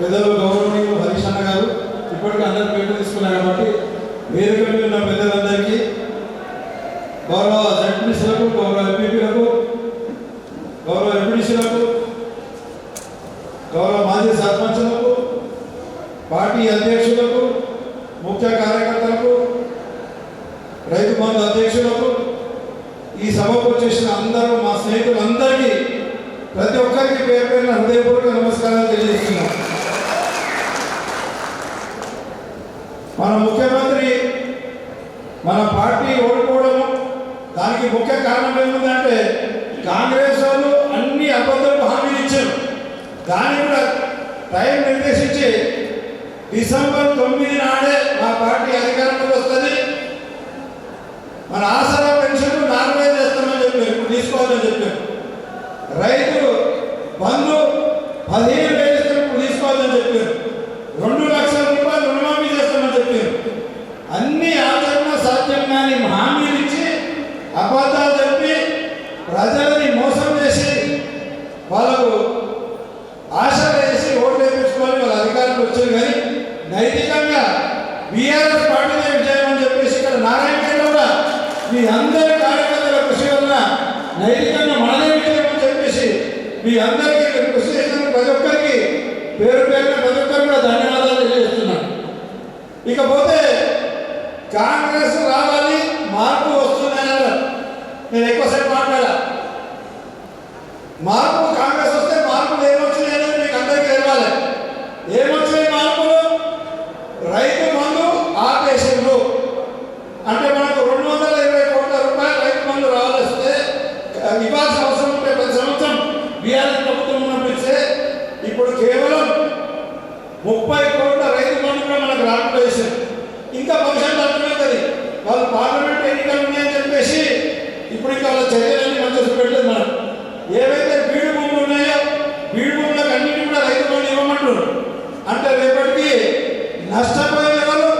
పెద్దలు గౌరవనీయులు హరీష్ అన్న గారు ఇప్పటికీ అందరూ పేరు తీసుకున్నారు కాబట్టి వేదిక మీద ఉన్న పెద్దలందరికీ గౌరవ జడ్పీసీలకు గౌరవ ఎంపీపీలకు గౌరవ ఎంపీడీసీలకు గౌరవ మాజీ సర్పంచులకు పార్టీ అధ్యక్షులకు ముఖ్య కార్యకర్తలకు రైతు బంధు అధ్యక్షులకు ఈ సభకు వచ్చేసిన అందరూ మా స్నేహితులందరికీ ప్రతి ఒక్కరికి పేరు పేరున హృదయపూర్వక నమస్కారాలు తెలియజేస్తున్నాం. మన ముఖ్యమంత్రి మన పార్టీ ఓడిపోవడము దానికి ముఖ్య కారణం ఏముందంటే కాంగ్రెస్ వాళ్ళు అన్ని అబద్ధాలు హామీలు ఇచ్చారు. దాన్ని కూడా టైం నిర్దేశించి డిసెంబర్ తొమ్మిది నాడే మా పార్టీ అధికారంలోకి వస్తుంది. మన ఆసరా పెన్షన్ నార్మలైజ్ చేస్తామని చెప్పారు తీసుకోవాలని చెప్పారు. రైతు బంధు పదిహేను వేలు ఇస్తే ఇప్పుడు తీసుకోవాలని చెప్పారు రెండు లక్షల రూపాయలు రుణమాఫీ చేస్తామని చెప్పారు అన్ని ఆచరణ సాధ్యం కాని హామీలు ఇచ్చి అబద్ధాలు చెప్పి ప్రజలని మోసం చేసి వాళ్ళకు ఆశ వేసి ఓట్లు వేయించుకొని వాళ్ళ అధికారంలో వచ్చారు కానీ నైతికంగా బీఆర్ఎస్ పార్టీనే విజయం అని చెప్పేసి ఇక్కడ నారాయణ కూడా మీ అందరి కార్యకర్తల కృషి వలన నైతికంగా మనదే విజయం అని చెప్పేసి మీ అందరికీ కృషి చేసిన ప్రతి ఒక్కరికి పేరు పేరున ప్రతి ఒక్కరికి కూడా ధన్యవాదాలు తెలియజేస్తున్నాను. ఇకపోతే కాంగ్రెస్ రావాలి మార్పు వస్తుందని అన్నారు. నేను ఎక్కువసేపు మాట్లాడా మార్పు కాంగ్రెస్ వస్తే మార్పులు ఏమొచ్చినాయి అనేది మీకు అందరికీ తెలియాలి ఏమొచ్చినాయి మార్పులు రైతు మందు ఆపేసిండ్రు అంటే మనకు రెండు వందల ఇరవై కోట్ల రూపాయలు రైతు మందు రావాల్స్తే ఇవ్వాల్సిన అవసరం ఉంటే ప్రతి సంవత్సరం బీఆర్ఎస్ ప్రభుత్వం ఉన్నప్పుడు ఇస్తే ఇప్పుడు కేవలం ముప్పై కోట్ల రైతు మందు కూడా మనకు రాకుండా చేశారు. ఇంకా భవిష్యత్తు అర్థమవుతుంది వాళ్ళు పార్లమెంట్ ఎన్నికలు ఉన్నాయని చెప్పేసి ఇప్పుడు ఇంకా వాళ్ళ చర్యలన్నీ మంచిగా పెట్టలేదు మనం. ఏవైతే బీడు భూములు ఉన్నాయో బీడు భూములకు అన్నింటి కూడా రైతు బంధు ఇవ్వమంటున్నారు. అంటే రేపటికి నష్టపోయే ఎవరు?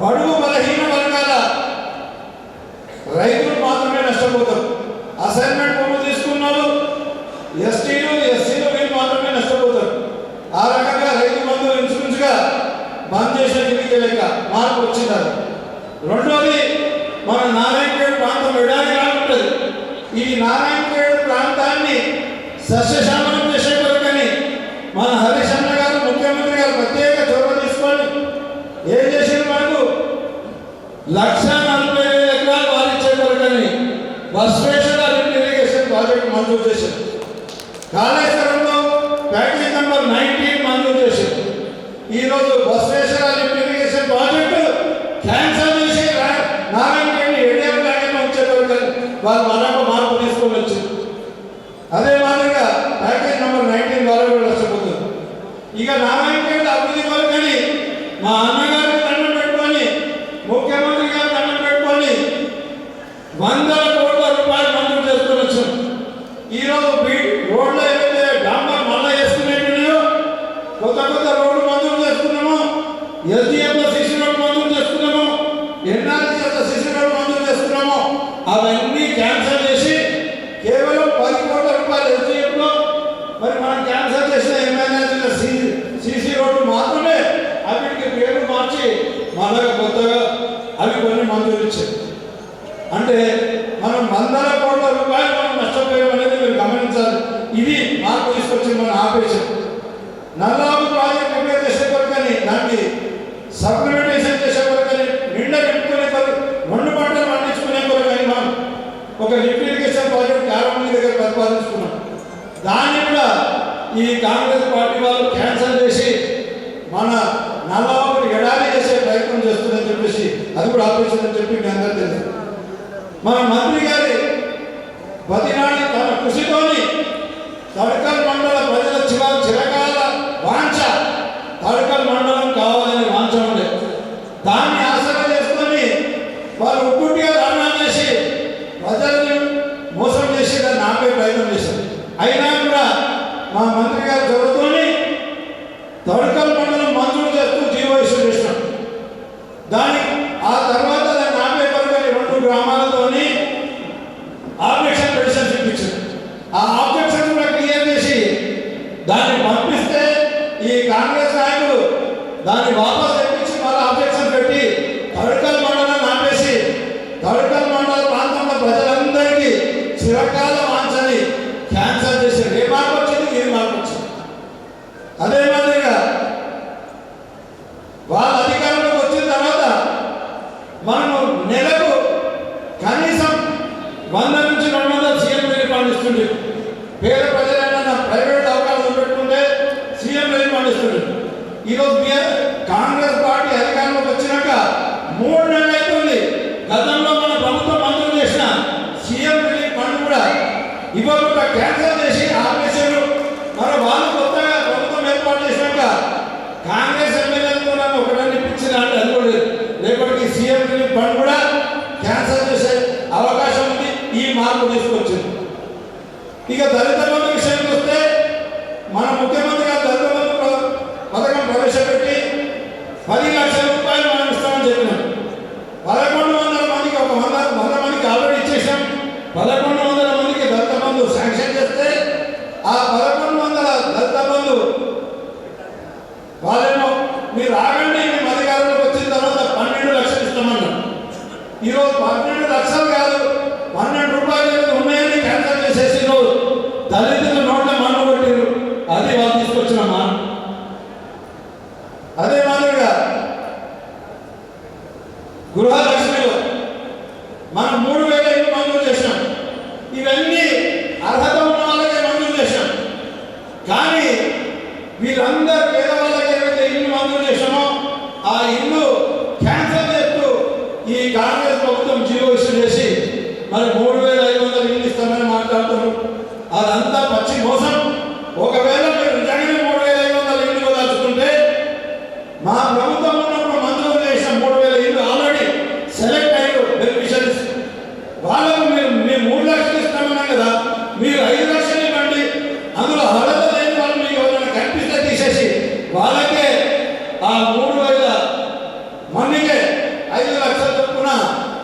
బడుగు బలహీన వర్గాల రైతులు మాత్రమే నష్టపోతారు. అసైన్మెంట్ భూములు తీసుకున్నారు ఎస్టీలు ఎస్సీలు వీళ్ళు మాత్రమే నష్టపోతారు ఆ రకంగా రైతు బంధు ఇన్సూరెన్స్గా బంద్ చేసిన కిందికి లేక మార్పు వచ్చింది అది రెండోది మన నారాయణఖేడ్ ప్రాంతం ఎడారిగా ఉంటుంది ఈ ప్రాంతాన్ని సస్యశామనం చేసే కొరకని మన హరిశన్న గారు ముఖ్యమంత్రి గారు ప్రత్యేక చొరవ తీసుకొని ఏం చేసిన మనకు? లక్ష నలభై వేల ఎకరాలు వారిచ్చే కొరకని బస్వేశ్వర ఇరిగేషన్ ప్రాజెక్ట్ మంజూరు చేశారు కాళేశ్వరంలో ప్యాకేజ్ నెంబర్ నైన్టీన్ మంజూరు చేశారు ఈరోజు బస్వేశ్వర ఇరిగేషన్ ప్రాజెక్టు క్యాన్సల్ చేసి రా- నారాయణఖేడ్ని ఏడిఎం లాగానే ఉంచే కొరకని వాళ్ళు మనకు మార్పు తీసుకొని వచ్చింది అదే మాదిరిగా ప్యాకేజ్ నెంబర్ నైన్టీన్ ద్వారా కూడా నష్టపోతుంది ఇక నారాయణఖేడ్ అభివృద్ధి కొరకని మా అన్నగారికి దండం పెట్టుకొని ముఖ్యమంత్రి గారు దండం పెట్టుకొని వందల కోట్ల రూపాయలు మంజూరు చేసుకొని వచ్చాం ఈరోజు బీ రోడ్లు ఏవైతే డాంబర్ మళ్ళా వేసుకునేట్టున్నాయో కొత్త కొత్త రోడ్లు మంజూరు చేసుకున్నాము ఎస్డిఎంలో సిసి రోడ్డు మంజూరు చేసుకున్నాము ఎన్ఆర్జీ యొక్క సిసి రోడ్డు మంజూరు చేసుకున్నాము అవన్నీ క్యాన్సల్ చేసి కేవలం పది కోట్ల రూపాయలు ఎస్డిఎంలో మరి మనం క్యాన్సల్ చేసిన ఎమ్మెల్యే సిసి రోడ్డు మాత్రమే అవిటికి పేరు మార్చి మళ్ళా కొత్తగా అవి వచ్చాయి. అంటే మనం వందల కోట్ల రూపాయలు మనం నష్టపోయాం అనేది మీరు గమనించాలి ఇది మార్పు తీసుకొచ్చి మనం ఆపేసాం నల్లాపు ప్రాజెక్ట్ రిపేర్ చేసే కొరకని దానికి సప్లిమెంటేషన్ చేసే కొరకని నిండా నింపుకునే కొరకు రెండు పంటలు పండించుకునే కొరకని మనం ఒక లిఫ్ట్ ఇరిగేషన్ ప్రాజెక్ట్ ప్రారంభం దగ్గర ప్రతిపాదించుకున్నాం దాన్ని కూడా ఈ కాంగ్రెస్ పార్టీ వాళ్ళు క్యాన్సల్ చేసి మన నల్లబాబుని ఎడారి చేసే చేస్తుందని చెప్పేసి అది కూడా ఆపేసిందని చెప్పి మీ అందరూ తెలుసు. మన మంత్రి గారి బతినాడి తన కృషితోని తడకల్ మండల ప్రజల చిర చిరకాల వాంఛ తడకల్ మండలం కావాలని వాంఛ ఉండే దాన్ని ఆసరా చేసుకొని వాళ్ళు ఉట్టుగా ధర్నా చేసి ప్రజల్ని మోసం చేసి దాన్ని ఆపే ప్రయత్నం చేశారు అయినా కూడా మా మంత్రి గారు చదువుతోని తడకల్ మండలం మంజూరు చేస్తూ జీవో ఇష్యూ చేసినాం దాని ఆ తర్వాత దాన్ని ఆపే కొరకని రెండు గ్రామాలతోని ఆబ్జెక్షన్ పిటిషన్ ఇప్పించారు ఆ ఆబ్జెక్షన్ కూడా క్లియర్ చేసి దాన్ని పంపిస్తే ఈ కాంగ్రెస్ దాన్ని వాపస్ తెప్పించి మళ్ళీ అబ్జెక్షన్ పెట్టి తడుకల్ మండలం ఆపేసి తడుకల్ మండల ప్రాంతంలో ప్రజలందరికీ చిరకాల వాంఛని క్యాన్సల్ చేశారు ఏ మార్పు వచ్చింది ఏ మార్పు వచ్చింది అదే మాదిరిగా వాళ్ళ అధికారంలోకి వచ్చిన తర్వాత మనము నెలకు కనీసం వంద నుంచి రెండు వందల సీఎం రిలీఫ్ ఫండ్ ఇస్తుంది పేద ప్రజలైనా ప్రైవేట్ అవకాశం పెట్టుకుంటే సీఎం రిలీఫ్ ఫండ్ ఇస్తుంది ఈరోజు మీ కాంగ్రెస్ పార్టీ అధికారంలోకి వచ్చినాక మూడు నెలలు అవుతుంది గతంలో మన ప్రభుత్వం మంజూరు చేసిన సీఎం రిలీఫ్ ఫండ్ కూడా ఇవ్వకుండా క్యాన్సిల్ చేసి ఆపేసారు మరి వాళ్ళు కొత్తగా ప్రభుత్వం ఏర్పాటు చేసినాక కాంగ్రెస్ ఎమ్మెల్యేలు నన్ను ఒకటని ఇప్పించిన అంటే అది కూడా లేదు. రేపటికి సీఎం రిలీఫ్ ఫండ్ కూడా క్యాన్సల్ చేసే అవకాశం ఉంది ఈ మార్పు తీసుకొచ్చింది ఇక దళిత బంధు విషయానికి వస్తే మన ముఖ్యమంత్రి గారు దళిత బంధు ప్ర- పథకం ప్రవేశపెట్టి పది లక్షల రూపాయలు మనం ఇస్తామని చెప్పినాం పదకొండు వందల మందికి ఒక వంద వంద మందికి ఆల్రెడీ ఇచ్చేసాం పదకొండు వందల మందికి దళిత బంధు శాంక్షన్ చేస్తే ఆ పదకొండు వందల దళిత బంధు వాళ్ళేమో మీరు ఆగండి మేము అధికారంలోకి వచ్చిన తర్వాత పన్నెండు లక్షలు ఇస్తామన్నారు ఈరోజు పన్నెండు లక్షలు కాదు పన్నెండు రూపాయలు ఉన్నాయని క్యాన్సల్ చేసేసి ఈరోజు దళితుల నోట్ల మన్ను కొట్టిరు అది వాళ్ళు తీసుకొచ్చినమ్మా. అదే మాదిరిగా గృహలక్ష్మిలో మనం మూడు వేల ఇల్లు మంజూరు చేసినాం. ఇవన్నీ అర్హత ఉన్న వాళ్ళకే మంజూరు చేశాం కానీ వీళ్ళందరూ పేదవాళ్ళ ఇల్లు మంజూరు చేశామో ఆ ఇల్లు క్యాన్సల్ చేస్తూ ఈ కాంగ్రెస్ ప్రభుత్వం జీవో ఇష్యూ చేసి మరి మూడు వేల ఐదు వందల ఇల్లు ఇస్తామని మాట్లాడుతున్నారు. అదంతా పచ్చి మోసం. ఒకవేళ మీరు నిజంగానే మూడు వేల ఐదు వందల ఇల్లు ఇవ్వదలుచుకుంటే మా ప్రభుత్వం ఉన్నప్పుడు మంజూరు చేసిన మూడు వేల ఇల్లు ఆల్రెడీ సెలెక్ట్ అయ్యారు బెనిఫిషరీస్. వాళ్ళకు మీరు మేము మూడు లక్షలు ఇస్తామన్నాం కదా మీరు ఐదు లక్షలు ఇవ్వండి. అందులో అర్హత లేని వాళ్ళు మీకు ఎవరైనా కనిపిస్తే తీసేసి వాళ్ళకి ఆ మూడు వేల మందికే ఐదు లక్షల చొప్పున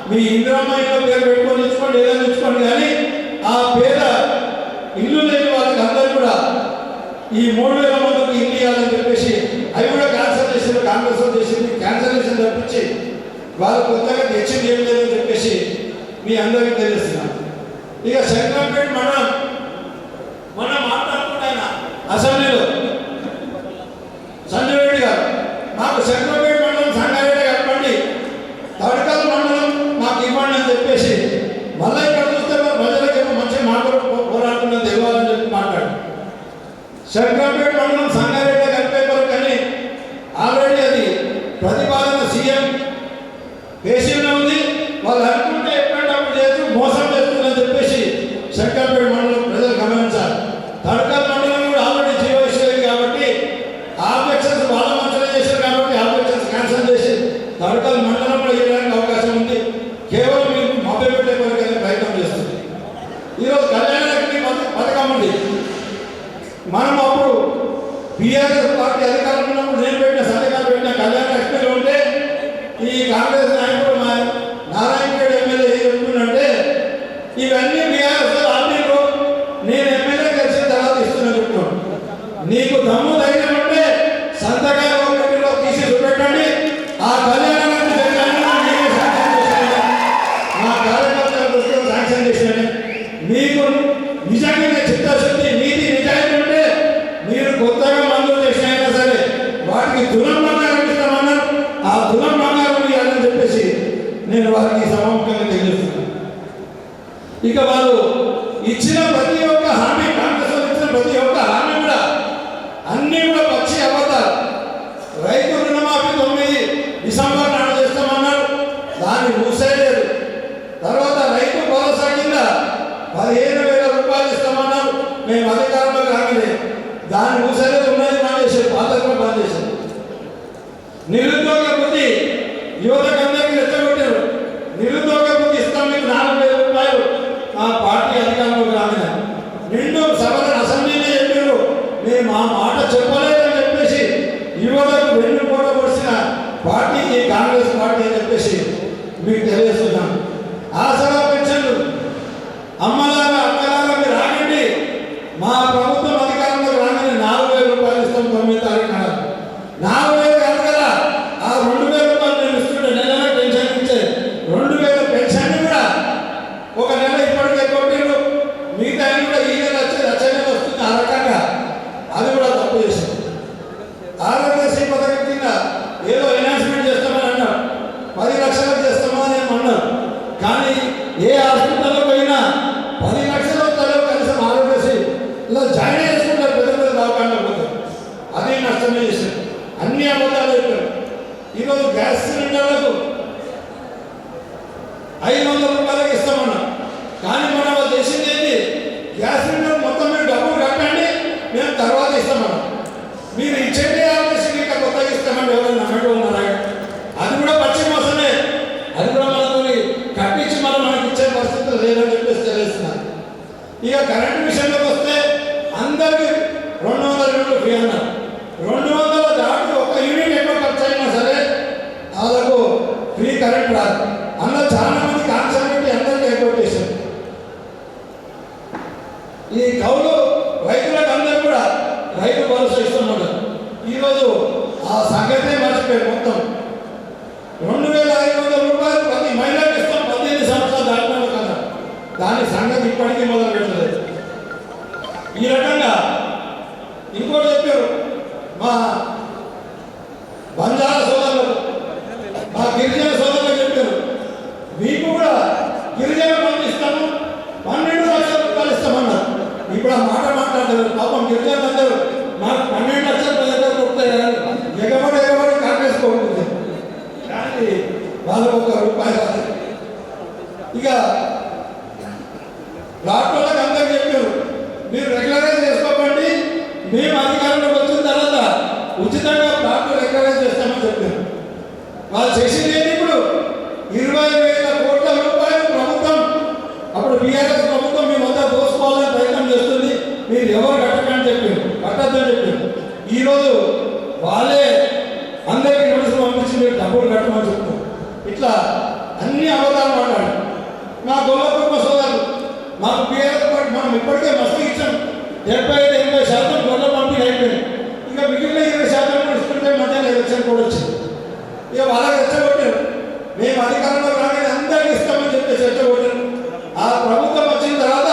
మీ ఇందిరమ్మ ఇల్లు పేరు పెట్టుకొని ఇచ్చుకోండి ఏదైనా ఇచ్చుకోండి కానీ ఆ పేద ఇల్లు లేని వాళ్ళకి అందరూ కూడా ఈ మూడు వేల మందికి ఇల్లు ఇవ్వాలని చెప్పేసి అవి కూడా క్యాన్సల్ చేసింది కాంగ్రెస్ చేసింది క్యాన్సలేషన్ తప్పించి వాళ్ళు కొత్తగా తెచ్చింది ఏం లేదని చెప్పేసి మీ అందరికీ తెలుస్తున్నాను ఇక శంకరంపేట మండలం పార్టీ అధికారంలోకి రాలేదు నిన్ను సభల అసెంబ్లీలో చెప్పారు మేము ఆ మాట చెప్పలేదని చెప్పేసి యువతకు వెన్ను కూడా పార్టీ ఈ కాంగ్రెస్ పార్టీ అని చెప్పేసి మీకు తెలియదు ఆసరా పెన్షన్లు అమ్మలాగా అక్కలాగా మీరు ఆగండి మా ప్రభుత్వం అధికారంలోకి రాగానే నాలుగు వేల రూపాయలు ఇస్తాం తొమ్మిది తారీఖు నాడు నాలుగు వేలు కాదు కదా ఇక కరెంట్ విషయంలోకి వస్తే అందరికి రెండు వందల యూనిట్లు ఫ్రీ అన్నారు రెండు వందల దాటి ఒక యూనిట్ ఎక్కువ ఖర్చు అయినా సరే వాళ్ళకు ఫ్రీ కరెంట్ రాదు అందులో చాలా మంది కాన్సెప్ట్ పెట్టి అందరికీ ఎక్కువ చేశారు ఈ కౌలు రైతులకు అందరూ కూడా రైతు భరోసా ఇస్తున్నారు ఈరోజు ఆ సంగతే మర్చిపోయి మొత్తం రెండు వేల ఐదు వందల రూపాయలు ప్రతి మహిళకి ఇస్తాం పద్దెనిమిది సంవత్సరాలు దాటిన కదా దాని సంగతి ఇప్పటికీ మొదలు పెట్టలేదు ఈ రకంగా ఇంకోటి చెప్పారు మా బంజారా సోదరులు మా గిరిజన సోదరులు చెప్పారు మీకు కూడా గిరిజన పనులు ఇస్తాము పన్నెండు లక్షల రూపాయలు ఇస్తామన్నా. ఇప్పుడు ఆ మాట మాట్లాడలేదు. పాపం గిరిజనులు అందరూ మాకు పన్నెండు లక్షల ప్రజలు కొడతాయి ఎగబడి ఎగబడి కాంగ్రెస్ కానీ వాళ్ళకు ఒక రూపాయి రాదు ఇక రాష్ట్రాలకు అందరూ చెప్పారు మీరు రెగ్యులరైజ్ చేసుకోకండి. మేము అధికారంలోకి వచ్చిన తర్వాత ఉచితంగా ప్లాట్లు రెగ్యులరైజ్ చేస్తామని చెప్పారు. వాళ్ళు చేసింది ఏంటి ఇప్పుడు? ఇరవై టీఆర్ఎస్ ప్రభుత్వం మీ వద్ద దోసుకోవాలని ప్రయత్నం చేస్తుంది. మీరు ఎవరు కట్టకని చెప్పారు? కట్టద్దని చెప్పారు. ఈరోజు వాళ్ళే అందరికీ నోటీసులు పంపించి మీరు డబ్బులు కట్టమని చెప్తారు ఇట్లా అన్ని అబద్ధాలు మాట్లాడు మా గొల్ల కుటుంబ సోదరులు మాకు టీఆర్ఎస్ పార్టీ మనం ఇప్పటికే మస్తు ఇచ్చాం. డెబ్బై ఐదు ఎనభై శాతం గొల్ల పంపిణీ అయిపోయింది. ఇక మిగిలిన ఇరవై శాతం కూడా ఇస్తుంటే మధ్యాహ్నం ఎలక్షన్ కూడా వచ్చింది. ఇక వాళ్ళకి రెచ్చగొట్టారు మేము అధికారంలో రాగానే అందరికీ ఇస్తామని చెప్పేసి రెచ్చగొట్టారు ఆ ప్రభుత్వం వచ్చిన తర్వాత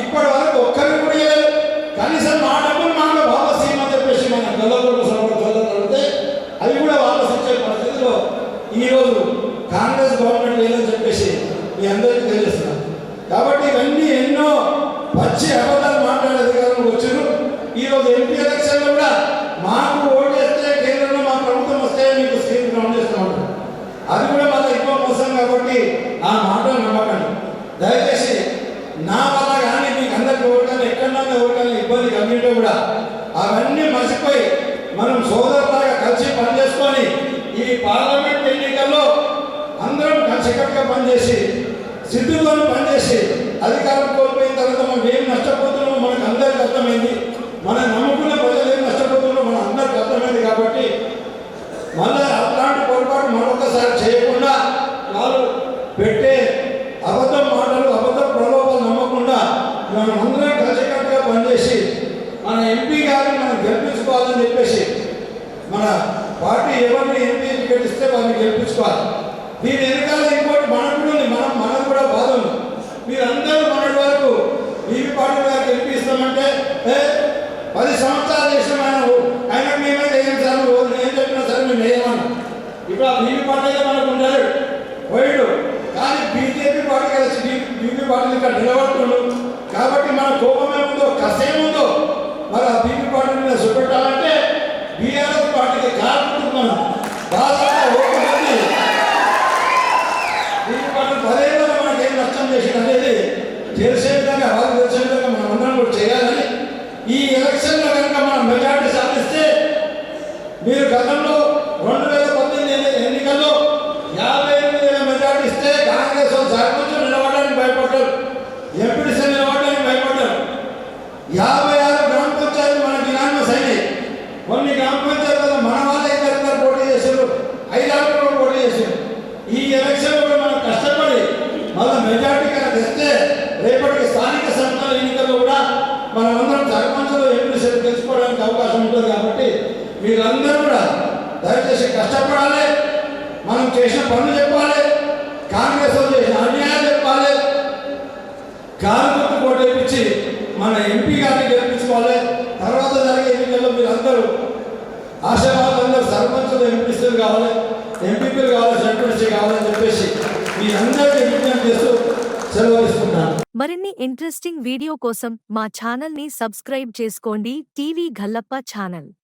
ఇప్పటి వరకు ఒక్కరికి కూడా ఇవ్వలేదు కనీసం మా డబ్బులు మాకు వాపస్ ఇవ్వమని చెప్పేసి మన గొల్లగొండ సోదరులు అడిగితే అవి కూడా వాపస్ ఇచ్చే పరిస్థితిలో ఈరోజు కాంగ్రెస్ గవర్నమెంట్ లేదని చెప్పేసి మీ అందరికీ తెలుస్తున్నాం కాబట్టి ఇవన్నీ ఎన్నో పచ్చి అబద్ధాలు మాట్లాడే అధికారులు వచ్చారు ఈరోజు ఎంపీ ఎలక్షన్లో కూడా మాకు ఓటు వేస్తే కేంద్రంలో మా ప్రభుత్వం వస్తే మీకు స్క్రీన్ గ్రౌండ్ చేస్తామంటారు అది కూడా మళ్ళీ ఎక్కువ మోసం కాబట్టి ఆ మాటలు నమ్మకండి. దయచేసి నా వల్ల కానీ మీకు అందరికి ఓటుకని ఎక్కడన్నా ఓటుకని ఇబ్బంది కలిగింటే కూడా అవన్నీ మర్చిపోయి మనం సోదరులాగా కలిసి పనిచేసుకొని ఈ పార్లమెంట్ ఎన్నికల్లో అందరం కలిసికట్టుగా పనిచేసి సిద్ధుతో పనిచేసి అధికారం కోల్పోయిన తర్వాత మనం ఏం నష్టపోతున్నామో మనకు అందరికి అర్థమైంది. మనం నమ్ముకున్న ప్రజలు ఏం నష్టపోతున్నామో మన అందరికి అర్థమైంది కాబట్టి మళ్ళీ అట్లాంటి పొరపాటు మరొకసారి చేయకుండా వాళ్ళు పెట్టే అబద్ధం మాటలు అబద్ధ ప్రలోభాలు నమ్మకుండా మనం అందరం కలిసికట్టుగా పనిచేసి మన ఎంపీ గారిని మనం గెలిపించుకోవాలని చెప్పేసి మన పార్టీ ఎవరిని ఎంపీ టికెట్ ఇస్తే వారిని గెలిపించుకోవాలి దీని వెనకాల ఇంకోటి మనకు కూడా ఉంది మనం మనకు కూడా బాధ ఉంది మీరందరూ మొన్నటి వరకు బీబీ పార్టీ గారు గెలిపిస్తామంటే ఏ పది సంవత్సరాలు చేసిన ఆయన ఆయన మేమే చేయం సార్ నువ్వు ఏం చెప్పినా సరే మేము వేయమన్నాం ఇప్పుడు ఆ బీబీ పార్టీ మనకు ఉండాలి పోయిడు. కానీ బీజేపీ పార్టీ కలిసి బీబీ పార్టీ ఇక్కడ నిలబడుతుండు కాబట్టి మన కోపం ఏముందో కసేమో మరి ఆ బీబీ పార్టీ మీద చూపెట్టాలంటే బీఆర్ఎస్ పార్టీకి కారణం మనం దాదాపు ఒక మంది బీబీ పార్టీ పదేళ్ళలో మనకి ఏం నష్టం చేసింది అనేది తెలిసే విధంగా వాళ్ళు తెలిసే విధంగా మనం అందరం కూడా చేయాలని ఈ ఎలక్షన్లో కనుక మనం మెజార్టీ సాధిస్తే మీరు గతంలో రెండు వేల పద్దెనిమిది ఎన్ని- ఎన్నికల్లో యాభై ఎనిమిది వేల మెజార్టీ ఇస్తే కాంగ్రెస్ వాళ్ళు సర్పంచ్ నిలబడడానికి భయపడ్డారు ఎంపీడీసీ నిలబడడానికి భయపడ్డారు యాభై ఆరు గ్రామ పంచాయతీ మనకి ఇనామస్ అయినాయి కొన్ని గ్రామ పంచాయతీలు మన వాళ్ళే ఇద్దరు ఇద్దరు పోటీ చేశారు ఐదు ఆరు కూడా పోటీ చేశారు ఈ ఎలక్షన్లో కూడా మనం కష్టపడి మళ్ళీ మెజార్టీ కనుక తెస్తే రేపటికి స్థానిక సంస్థల ఎన్నికల్లో కూడా మనమందరం సర్పంచులు ఎంపీసీలు తెలుసుకోవడానికి అవకాశం ఉంటుంది కాబట్టి మీరందరూ కూడా దయచేసి కష్టపడాలి. మనం చేసిన పనులు చెప్పాలి. కాంగ్రెస్ చేసిన అన్యాయం చెప్పాలి. కార్మికు ఓటేపించి మన ఎంపీ గారిని గెలిపించుకోవాలి. తర్వాత జరిగే ఎన్నికల్లో మీరు అందరూ ఆశావాదులందరూ సర్పంచులు ఎంపీసీలు కావాలి ఎంపీపీలు కావాలి సర్పంచ్ కావాలని చెప్పేసి మీ అందరికీ విజ్ఞప్తి చేస్తూ సెలవు మరిన్ని ఇంట్రెస్టింగ్ వీడియో కోసం మా ఛానల్ని సబ్స్క్రైబ్ చేసుకోండి. TV Gallappa channel.